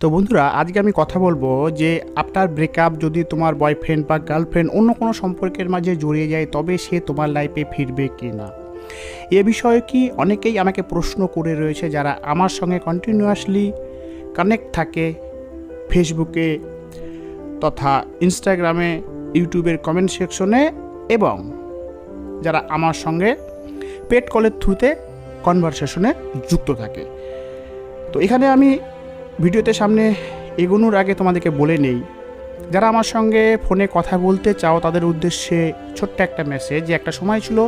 তো বন্ধুরা, আজকে আমি কথা বলব যে আপনার ব্রেকআপ যদি তোমার বয়ফ্রেন্ড বা গার্লফ্রেন্ড অন্য কোনো সম্পর্কের মাঝে জড়িয়ে যায়, তবে সে তোমার লাইফে ফিরবে কি না এ বিষয়ে কি অনেকেই আমাকে প্রশ্ন করে রয়েছে যারা আমার সঙ্গে কন্টিনিউয়াসলি কানেক্ট থাকে ফেসবুকে তথা ইনস্টাগ্রামে ইউটিউবের কমেন্ট সেকশনে এবং যারা আমার সঙ্গে পেট কলের থ্রুতে কনভারসেশনে যুক্ত থাকে। তো এখানে আমি ভিডিওতে সামনে এগোনোর আগে তোমাদেরকে বলে নেই, যারা আমার সঙ্গে ফোনে কথা বলতে চাও, তাদের উদ্দেশ্যে ছোট্ট একটা মেসেজ একটা সময় ছিল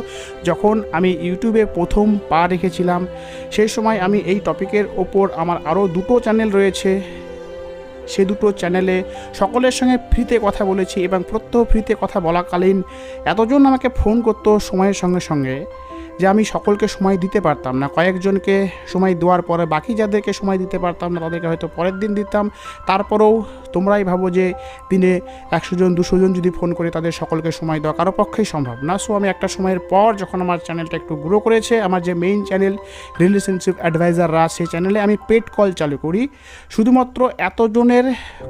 যখন আমি ইউটিউবে প্রথম পা রেখেছিলাম, সেই সময় আমি এই টপিকের ওপর আমার আরও দুটো চ্যানেল রয়েছে। সে দুটো চ্যানেলে সকলের সঙ্গে ফ্রিতে কথা বলেছি এবং প্রত্যহ ফ্রিতে কথা বলাকালীন এতজন আমাকে ফোন করতো সময়ের সঙ্গে সঙ্গে। যে আমি সকলকে সময় দিতে পারতাম না। কয়েকজনকে সময় দেওয়ার পরে বাকি যাদেরকে সময় দিতে পারতাম না, তাদেরকে হয়তো পরের দিন দিতাম। তারপরেও তোমরাই ভাবো যে দিনে একশো জন, দুশো জন যদি ফোন করে তাদের সকলকে সময় দেওয়া কারও পক্ষেই সম্ভব না। সো আমি একটা সময়ের পর যখন আমার চ্যানেলটা একটু গ্রো করেছে, আমার যে মেইন চ্যানেল রিলেশনশিপ অ্যাডভাইজাররা সেই চ্যানেলে আমি পেড কল চালু করি। শুধুমাত্র এতজনের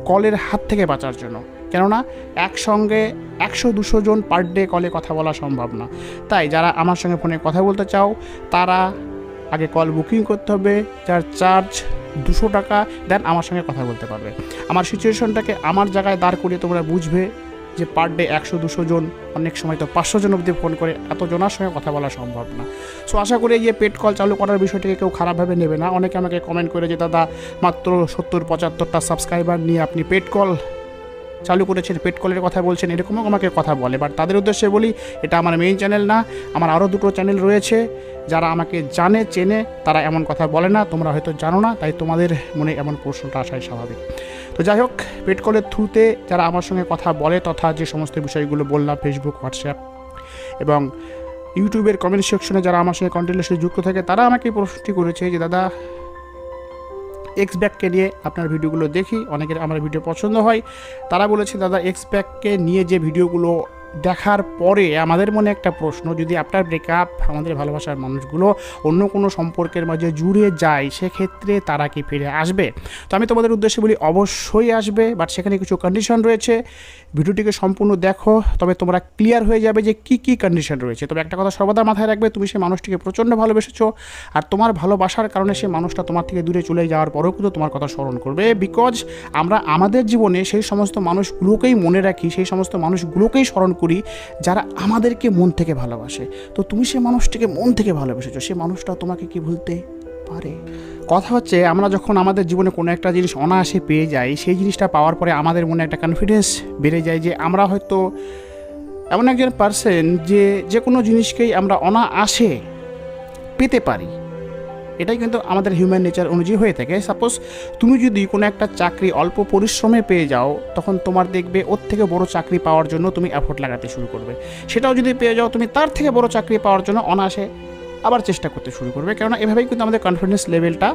কলের হাত থেকে বাঁচার জন্য। কেননা একসঙ্গে একশো দুশো জন পার ডে কলে কথা বলা সম্ভব না। তাই যারা আমার সঙ্গে ফোনে কথা বলতে চাও, তারা আগে কল বুকিং করতে হবে, যার চার্জ দুশো টাকা দেন আমার সঙ্গে কথা বলতে পারবে। আমার সিচুয়েশনটাকে আমার জায়গায় দাঁড় করিয়ে তোমরা বুঝবে যে পার ডে একশো দুশো জন, অনেক সময় তো পাঁচশো জন অবধি ফোন করে এত জনের সঙ্গে কথা বলা সম্ভব না। সো আশা করি এই যে পেট কল চালু করার বিষয়টিকে কেউ খারাপভাবে নেবে না। অনেকে আমাকে কমেন্ট করে যে, দাদা, মাত্র সত্তর, পঁচাত্তরটা সাবস্ক্রাইবার নিয়ে আপনি পেট কল চালু করেছেন, পেট কলের কথা বলছেন, এরকমও আমাকে কথা বলে। বাট তাদের উদ্দেশ্যে বলি, এটা আমার মেইন চ্যানেল না, আমার আরও দুটো চ্যানেল রয়েছে। যারা আমাকে জানে, চেনে, তারা এমন কথা বলে না, তোমরা হয়তো জানো না, তাই তোমাদের মনে এমন প্রশ্নটা আসাই স্বাভাবিক। তো যাই হোক, পেট কলের থ্রুতে যারা আমার সঙ্গে কথা বলে তথা যে সমস্ত বিষয়গুলো বললাম ফেসবুক হোয়াটসঅ্যাপ এবং ইউটিউবের কমেন্ট সেকশনে যারা আমার সঙ্গে কন্টিনিউসলি যুক্ত থাকে, তারা আমাকে প্রশ্নটি করেছে যে, দাদা এক্স ব্যাককে নিয়ে আপনার ভিডিওগুলো দেখি। অনেকের আমার ভিডিও পছন্দ হয়। তারা বলেছে, দাদা এক্স ব্যাককে নিয়ে যে ভিডিওগুলো দেখার পরে আমাদের মনে একটা প্রশ্ন, যদি আপনার ব্রেকআপ আমাদের ভালোবাসার মানুষগুলো অন্য কোনো সম্পর্কের মাঝে জুড়ে যায়, সেক্ষেত্রে তারা কি ফিরে আসবে? তো আমি তোমাদের উদ্দেশ্যে বলি, অবশ্যই আসবে বাট সেখানে কিছু কন্ডিশন রয়েছে। ভিডিওটিকে সম্পূর্ণ দেখো, তবে তোমরা ক্লিয়ার হয়ে যাবে যে কী কী কন্ডিশন রয়েছে। তবে একটা কথা সর্বদা মাথায় রাখবে, তুমি সেই মানুষটিকে প্রচণ্ড ভালোবেসেছো, আর তোমার ভালোবাসার কারণে সেই মানুষটা তোমার থেকে দূরে চলে যাওয়ার পরেও কিন্তু তোমার কথা স্মরণ করবে বিকজ আমরা আমাদের জীবনে সেই সমস্ত মানুষগুলোকেই মনে রাখি, সেই সমস্ত মানুষগুলোকেই স্মরণ করি যারা আমাদেরকে মন থেকে ভালোবাসে। তো তুমি সে মানুষটিকে মন থেকে ভালোবেসেছো, সে মানুষটা তোমাকে কি ভুলতে পারে? কথা হচ্ছে, আমরা যখন আমাদের জীবনে কোনো একটা জিনিস অনায়াসে পেয়ে যাই, সেই জিনিসটা পাওয়ার পরে আমাদের মনে একটা কনফিডেন্স বেড়ে যায় যে আমরা হয়তো এমন একজন পার্সন যে যে কোনো জিনিসকেই আমরা অনায়াসে পেতে পারি। এটাই কিন্তু আমাদের হিউম্যান নেচার অনুযায়ী হয়ে থাকে। সাপোজ তুমি যদি কোনো একটা চাকরি অল্প পরিশ্রমে পেয়ে যাও, তখন তোমার দেখবে ওর থেকে বড় চাকরি পাওয়ার জন্য তুমি এফোর্ট লাগাতে শুরু করবে। সেটাও যদি পেয়ে যাও, তুমি তার থেকে বড় চাকরি পাওয়ার জন্য অনায়াসে আবার চেষ্টা করতে শুরু করবে। কেননা এভাবেই কিন্তু আমাদের কনফিডেন্স লেভেলটা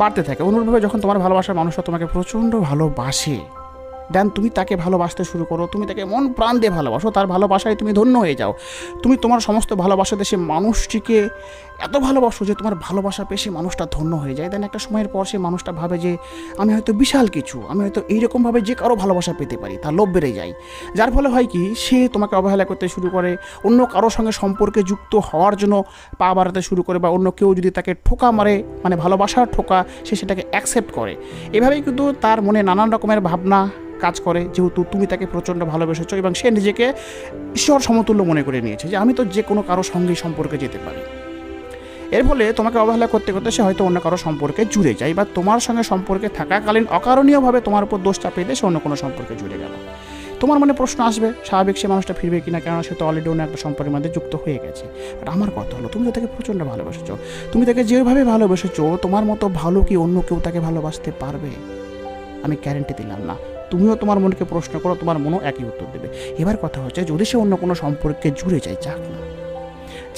বাড়তে থাকে। অনুরূপভাবে যখন তোমার ভালোবাসার মানুষটা তোমাকে প্রচণ্ড ভালোবাসে দেন তুমি তাকে ভালোবাসতে শুরু করো। তুমি তাকে মন প্রাণ দিয়ে ভালোবাসো, তার ভালোবাসায় তুমি ধন্য হয়ে যাও। তুমি তোমার সমস্ত ভালোবাসাতে সে মানুষটিকে এত ভালোবাসো যে তোমার ভালোবাসা পেয়ে সে মানুষটা ধন্য হয়ে যায়। দেন একটা সময়ের পর সে মানুষটা ভাবে যে, আমি হয়তো বিশাল কিছু, আমি হয়তো এইরকমভাবে যে কারও ভালোবাসা পেতে পারি, তার লোভ বেড়ে যায়। যার ফলে হয় কি, সে তোমাকে অবহেলা করতে শুরু করে, অন্য কারোর সঙ্গে সম্পর্কে যুক্ত হওয়ার জন্য পা বাড়াতে শুরু করে বা অন্য কেউ যদি তাকে ঠোকা মারে মানে ভালোবাসার ঠোকা, সে সেটাকে অ্যাকসেপ্ট করে। এভাবেই কিন্তু তার মনে নানান রকমের ভাবনা কাজ করে, যেহেতু তুমি তাকে প্রচণ্ড ভালোবেসেছো এবং সে নিজেকে ঈশ্বর সমতুল্য মনে করে নিয়েছে যে আমি তো যে কোনো কারও সঙ্গেই সম্পর্কে যেতে পারি। এর ফলে তোমাকে অবহেলা করতে করতে সে হয়তো অন্য কারও সম্পর্কে জুড়ে যায় বা তোমার সঙ্গে সম্পর্কে থাকাকালীন অকারণীয়ভাবে তোমার উপর দোষ চাপিয়ে দিয়ে সে অন্য কোনো সম্পর্কে জুড়ে গেল। তোমার মনে প্রশ্ন আসবে, স্বাভাবিক সে মানুষটা ফিরবে কিনা, কেননা সে তো অলরেডি অন্য একটা সম্পর্কের মধ্যে যুক্ত হয়ে গেছে। বাট আমার কথা হলো, তুমি তো তাকে প্রচণ্ড ভালোবেসেছো। তুমি তাকে যেভাবে ভালোবেসেছো, তোমার মতো ভালো কি অন্য কেউ তাকে ভালোবাসতে পারবে? আমি গ্যারেন্টি দিলাম না। তুমিও তোমার মনকে প্রশ্ন করো, তোমার মনও একই উত্তর দেবে। এবার কথা হচ্ছে, যদি সে অন্য কোনো সম্পর্কে জুড়ে যায়, যাক না।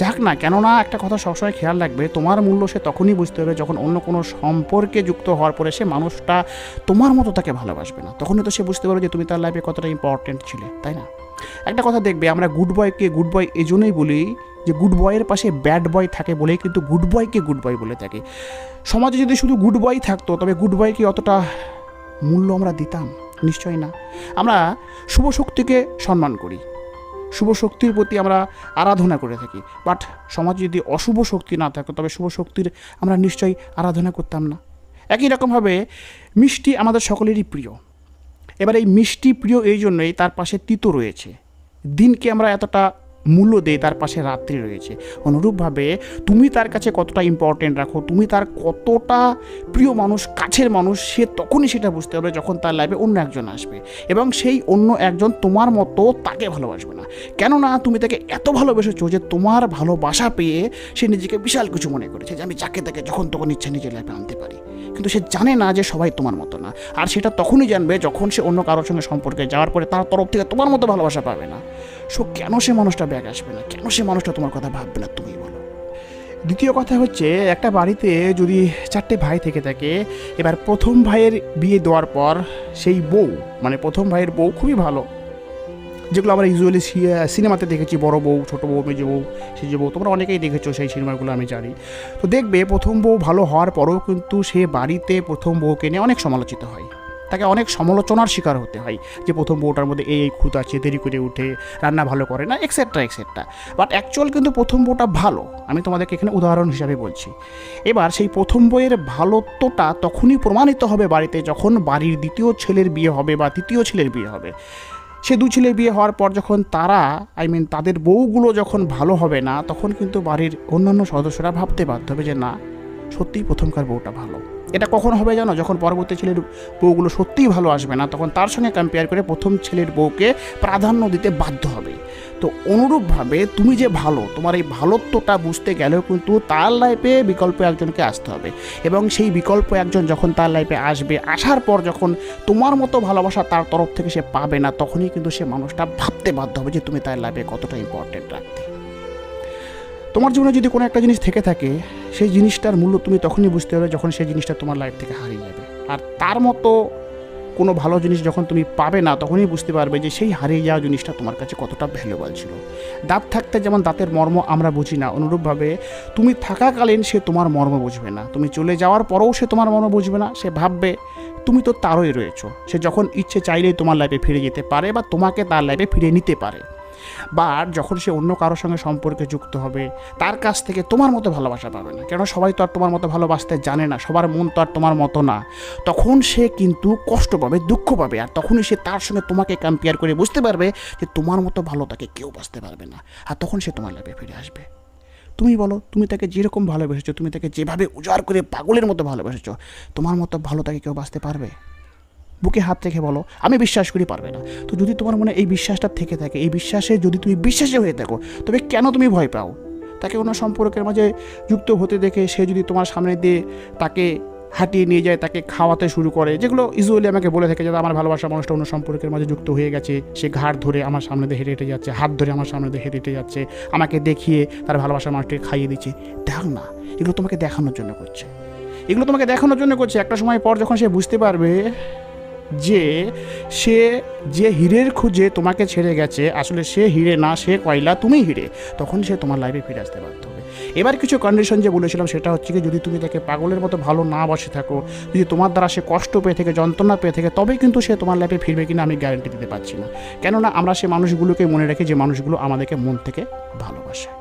যাক না, কেননা একটা কথা সবসময় খেয়াল রাখবে, তোমার মূল্য সে তখনই বুঝতে হবে যখন অন্য কোনো সম্পর্কে যুক্ত হওয়ার পরে সে মানুষটা তোমার মতো তাকে ভালোবাসবে না। তখনই তো সে বুঝতে পারবে যে তুমি তার লাইফে কতটা ইম্পর্টেন্ট ছিলে, তাই না? একটা কথা দেখবে, আমরা গুড বয়কে গুড বয় এই জন্যই বলি যে গুড বয়ের পাশে ব্যাড বয় থাকে বলেই কিন্তু গুড বয়কে গুড বয় বলে থাকে। সমাজে যদি শুধু গুড বয় থাকতো, তবে গুড বয়কে অতটা মূল্য আমরা দিতাম। নিশ্চয়ই না। আমরা শুভ শক্তিকে সম্মান করি। শুভ শক্তির প্রতি আমরা আরাধনা করে থাকি। বাট সমাজে যদি অশুভ শক্তি না থাকে, তবে শুভ শক্তির আমরা নিশ্চয়ই আরাধনা করতাম না। একই রকমভাবে মিষ্টি আমাদের সকলেরই প্রিয়। এবার এই মিষ্টি প্রিয় এই জন্যই তার পাশে তিতো রয়েছে। দিনকে আমরা এতটা মূল্য দেয় তার পাশে রাত্রি রয়েছে। অনুরূপভাবে তুমি তার কাছে কতটা ইম্পর্টেন্ট রাখো, তুমি তার কতটা প্রিয় মানুষ, কাছের মানুষ, সে তখনই সেটা বুঝতে পারবে যখন তার লাইফে অন্য একজন আসবে। এবং সেই অন্য একজন তোমার মতো তাকে ভালোবাসবে না। কেননা তুমি তাকে এত ভালোবেসেছো যে তোমার ভালোবাসা পেয়ে সে নিজেকে বিশাল কিছু মনে করেছে যে আমি যাকে তাকে যখন তখন ইচ্ছা নিজের লাইফে আনতে পারি। কিন্তু সে জানে না যে সবাই তোমার মতো না। আর সেটা তখনই জানবে যখন সে অন্য কারোর সঙ্গে সম্পর্কে যাওয়ার পরে তার তরফ থেকে তোমার মতো ভালোবাসা পাবে না। সো কেন সে মানুষটা ব্যাগ আসবে না? কেন সে মানুষটা তোমার কথা ভাববে না, তুমি বলো। দ্বিতীয় কথা হচ্ছে, একটা বাড়িতে যদি চারটে ভাই থেকে থাকে, এবার প্রথম ভাইয়ের বিয়ে দেওয়ার পর সেই বউ মানে প্রথম ভাইয়ের বউ খুবই ভালো। যেগুলো আমরা ইউজুয়ালি সিনেমাতে দেখেছি, বড় বউ, ছোটো বউ, মেজো বউ সেজে বউ, তোমরা অনেকেই দেখেছ সেই সিনেমাগুলো, আমি জানি। তো দেখবে প্রথম বউ ভালো হওয়ার পরেও কিন্তু সে বাড়িতে প্রথম বউকে নিয়ে অনেক সমালোচিত হয়। তাকে অনেক সমালোচনার শিকার হতে হয় যে প্রথম বউটার মধ্যে এই এই খুঁত আছে, দেরি করে উঠে, রান্না ভালো করে না এক্সেট্রা এক্সেট্রা বাট অ্যাকচুয়াল কিন্তু প্রথম বউটা ভালো, আমি তোমাদেরকে এখানে উদাহরণ হিসাবে বলছি। এবার সেই প্রথম বইয়ের ভালোত্বটা তখনই প্রমাণিত হবে বাড়িতে যখন বাড়ির দ্বিতীয় ছেলের বিয়ে হবে বা তৃতীয় ছেলের বিয়ে হবে। সে দু ছেলে বিয়ে হওয়ার পর যখন তারা আই মিন তাদের বউগুলো যখন ভালো হবে না, তখন কিন্তু বাড়ির অন্যান্য সদস্যরা ভাবতে বাধ্য হবে যে, না, সত্যিই প্রথমকার বউটা ভালো। এটা কখন হবে জানো? যখন পরবর্তী ছেলের বউগুলো সত্যিই ভালো আসবে না, তখন তার সঙ্গে কম্পেয়ার করে প্রথম ছেলের বউকে প্রাধান্য দিতে বাধ্য হবে। তো অনুরূপভাবে তুমি যে ভালো, তোমার এই ভালোত্বটা বুঝতে গেলেও কিন্তু তার লাইফে বিকল্প একজনকে আসতে হবে। এবং সেই বিকল্প একজন যখন তার লাইফে আসবে, আসার পর যখন তোমার মতো ভালোবাসা তার তরফ থেকে সে পাবে না, তখনই কিন্তু সে মানুষটা ভাবতে বাধ্য হবে যে তুমি তার লাইফে কতটা ইম্পর্টেন্ট রাখতে তোমার জীবনে যদি কোনো একটা জিনিস থেকে থাকে, সেই জিনিসটার মূল্য তুমি তখনই বুঝতে পারবে যখন সেই জিনিসটা তোমার লাইফ থেকে হারিয়ে যাবে। আর তার মতো কোনো ভালো জিনিস যখন তুমি পাবে না, তখনই বুঝতে পারবে যে সেই হারিয়ে যাওয়া জিনিসটা তোমার কাছে কতটা ভ্যালুয়েবল ছিল। দাঁত থাকতে যেমন দাঁতের মর্ম আমরা বুঝি না, অনুরূপভাবে তুমি থাকাকালীন সে তোমার মর্ম বুঝবে না। তুমি চলে যাওয়ার পরেও সে তোমার মর্ম বুঝবে না, সে ভাববে, তুমি তো তারই রয়েছো। সে যখন ইচ্ছে চাইলেই তোমার লাইফে ফিরে যেতে পারে বা তোমাকে তার লাইফে ফিরে নিতে পারে। বা যখন সে অন্য কারোর সঙ্গে সম্পর্কে যুক্ত হবে, তার কাছ থেকে তোমার মতো ভালোবাসা পাবে না। কেন সবাই তো আর তোমার মতো ভালোবাসতে জানে না, সবার মন তো আর তোমার মতো না। তখন সে কিন্তু কষ্ট পাবে, দুঃখ পাবে, আর তখনই সে তার সঙ্গে তোমাকে কম্পেয়ার করে বুঝতে পারবে যে তোমার মতো ভালো তাকে কেউ বাঁচতে পারবে না, আর তখন সে তোমার লাইফে ফিরে আসবে। তুমি বলো, তুমি তাকে যেরকম ভালোবেসেছো, তুমি তাকে যেভাবে উজাড় করে পাগলের মতো ভালোবেসেছো, তোমার মতো ভালো তাকে কেউ বাঁচতে পারবে? বুকে হাত রেখে বলো, আমি বিশ্বাস করি পারবে না। তো যদি তোমার মনে এই বিশ্বাসটা থেকে থাকে, এই বিশ্বাসে যদি তুমি বিশ্বাসী হয়ে থাকো, তবে কেন তুমি ভয় পাও? তাকে অন্য সম্পর্কের মাঝে যুক্ত হতে দেখে সে যদি তোমার সামনে দিয়ে তাকে হাঁটিয়ে নিয়ে যায়, তাকে খাওয়াতে শুরু করে, যেগুলো ইউজুয়ালি আমাকে বলে থাকে যে আমার ভালোবাসা মানুষটা অন্য সম্পর্কের মাঝে যুক্ত হয়ে গেছে, সে ঘাট ধরে আমার সামনে দিয়ে হেঁটে হেঁটে যাচ্ছে, হাত ধরে আমার সামনে দিয়ে হেঁটে হেঁটে যাচ্ছে, আমাকে দেখিয়ে তার ভালোবাসা মানুষটাকে খাইয়ে দিচ্ছে। দেখ না, এগুলো তোমাকে দেখানোর জন্য করছে। এগুলো তোমাকে দেখানোর জন্য করছে। একটা সময় পর যখন সে বুঝতে পারবে যে সে যে হীরের খুঁজে তোমাকে ছেড়ে গেছে, আসলে সে হিরে না, সে কয়লা, তুমি হিরে। তখন সে তোমার লাইফে ফিরে আসতে বাধ্য হবে। এবার কিছু কন্ডিশন যে বলেছিলাম, সেটা হচ্ছে কি, যদি তুমি তাকে পাগলের মতো ভালো না বসে থাকো, যদি তোমার দ্বারা সে কষ্ট পেয়ে থেকে, যন্ত্রণা পেয়ে থেকে, তবেই কিন্তু সে তোমার লাইফে ফিরবে কিনা আমি গ্যারান্টি দিতে পারছি না। কেননা আমরা সে মানুষগুলোকে মনে রাখি যে মানুষগুলো আমাদেরকে মন থেকে ভালোবাসে।